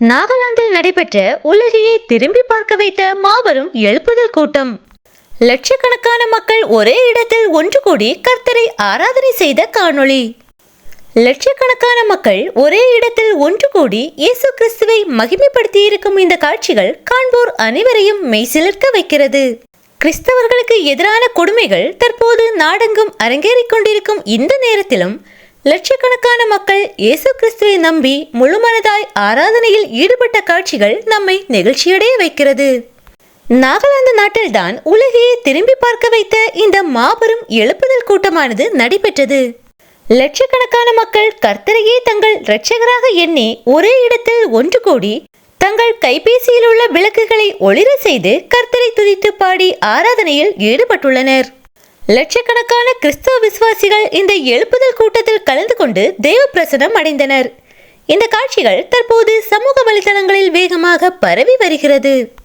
நாகாலாந்தில் நடைபெற்ற உலகையே திரும்பி பார்க்க வைத்த மாபெரும் எழுப்புதல் கூட்டம். லட்சக்கணக்கான மக்கள் ஒரே இடத்தில் ஒன்று கூடி கர்த்தரை ஆராதனை செய்த காணொளி. லட்சக்கணக்கான மக்கள் ஒரே இடத்தில் ஒன்று கூடி இயேசு கிறிஸ்துவை மகிமைப்படுத்தி இருக்கும் இந்த காட்சிகள் காண்போர் அனைவரையும் மெய்சிலிர்க்க வைக்கிறது. கிறிஸ்தவர்களுக்கு எதிரான கொடுமைகள் தற்போது நாடெங்கும் அரங்கேறிக் கொண்டிருக்கும் இந்த நேரத்திலும் லட்சக்கணக்கான மக்கள் இயேசு கிறிஸ்துவை நம்பி முழுமனதாய் ஆராதனையில் ஈடுபட்ட காட்சிகள் நம்மை நெகிழ்ச்சியடைய வைக்கிறது. நாகாலாந்து நாட்டில்தான் உலகையே திரும்பி பார்க்க வைத்த இந்த மாபெரும் எழுப்புதல் கூட்டமானது நடைபெற்றது. லட்சக்கணக்கான மக்கள் கர்த்தரையே தங்கள் இரட்சகராக எண்ணி ஒரே இடத்தில் ஒன்று கூடி தங்கள் கைபேசியில் உள்ள விளக்குகளை ஒளிர செய்து கர்த்தரை துதித்து பாடி ஆராதனையில் ஈடுபட்டுள்ளனர். லட்சக்கணக்கான கிறிஸ்தவ விசுவாசிகள் இந்த எழுப்புதல் கூட்டத்தில் கலந்து கொண்டு தேவ பிரசனம் அடைந்தனர். இந்த காட்சிகள் தற்போது சமூக வலைதளங்களில் வேகமாக பரவி வருகிறது.